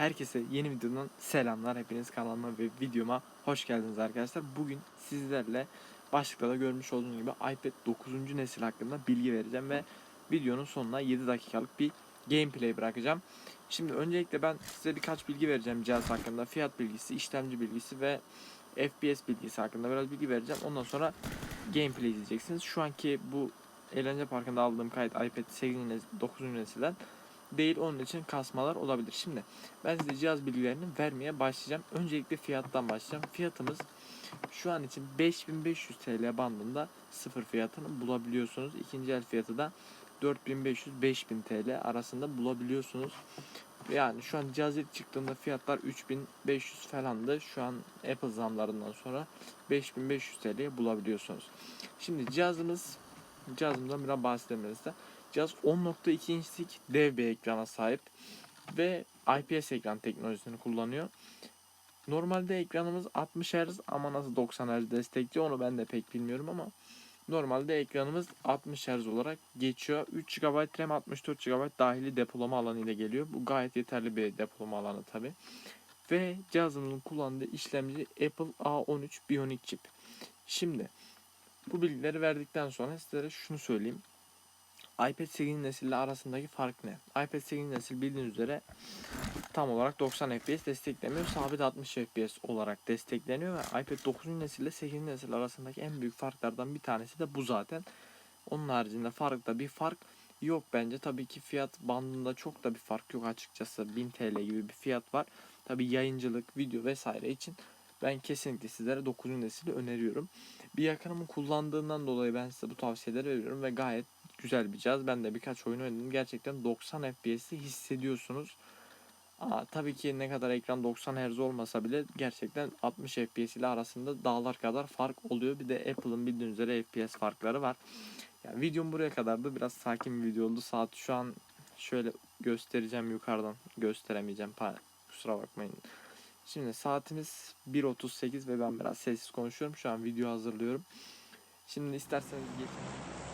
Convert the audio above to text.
Herkese yeni videodan selamlar. Hepiniz kanalıma ve videoma hoş geldiniz arkadaşlar. Bugün sizlerle başlıkta da görmüş olduğunuz gibi iPad 9. nesil hakkında bilgi vereceğim ve videonun sonuna 7 dakikalık bir gameplay bırakacağım. Şimdi öncelikle ben size birkaç bilgi vereceğim cihaz hakkında. Fiyat bilgisi, işlemci bilgisi ve FPS bilgisi hakkında biraz bilgi vereceğim. Ondan sonra gameplay izleyeceksiniz. Şu anki bu eğlence parkında aldığım kayıt iPad 8. nesil, 9. nesilden değil onun için kasmalar olabilir. Şimdi ben size cihaz bilgilerini vermeye başlayacağım. Öncelikle fiyattan başlayacağım. Fiyatımız şu an için 5500 TL bandında sıfır fiyatını bulabiliyorsunuz. İkinci el fiyatı da 4500-5000 TL arasında bulabiliyorsunuz. Yani şu an cihaz ilk çıktığında fiyatlar 3500 falandı. Şu an Apple zamlarından sonra 5500 TL'ye bulabiliyorsunuz. Şimdi cihazımız cihazımdan biraz bahsedelim size. Cihaz 10.2 inçlik dev bir ekrana sahip ve IPS ekran teknolojisini kullanıyor. Normalde ekranımız 60 Hz ama nasıl 90 Hz destekliyor onu ben de pek bilmiyorum ama normalde ekranımız 60 Hz olarak geçiyor. 3 GB RAM 64 GB dahili depolama alanı ile geliyor. Bu gayet yeterli bir depolama alanı tabi. Ve cihazımızın kullandığı işlemci Apple A13 Bionic chip. Şimdi bu bilgileri verdikten sonra sizlere şunu söyleyeyim iPad 8 nesille arasındaki fark ne? iPad 8 nesil bildiğiniz üzere tam olarak 90 FPS desteklemiyor. Sabit 60 FPS olarak destekleniyor ve iPad 9 nesil ile 8 nesil arasındaki en büyük farklardan bir tanesi de bu zaten. Onun haricinde farkta bir fark yok bence. Tabii ki fiyat bandında çok da bir fark yok açıkçası. 1000 TL gibi bir fiyat var. Tabii yayıncılık, video vesaire için ben kesinlikle sizlere 9. nesili öneriyorum. Bir yakınımın kullandığından dolayı ben size bu tavsiyeleri veriyorum ve gayet güzel bir cihaz. Ben de birkaç oyun oynadım. Gerçekten 90 FPS'i hissediyorsunuz. Aa, tabii ki ne kadar ekran 90 Hz olmasa bile gerçekten 60 FPS ile arasında dağlar kadar fark oluyor. Bir de Apple'ın bildiğiniz üzere FPS farkları var. Yani videom buraya kadardı. Biraz sakin bir video oldu. Saat şu an şöyle göstereceğim yukarıdan. Gösteremeyeceğim. Kusura bakmayın. Şimdi saatimiz 1.38 ve ben biraz sessiz konuşuyorum. Şu an video hazırlıyorum. Şimdi isterseniz geçelim.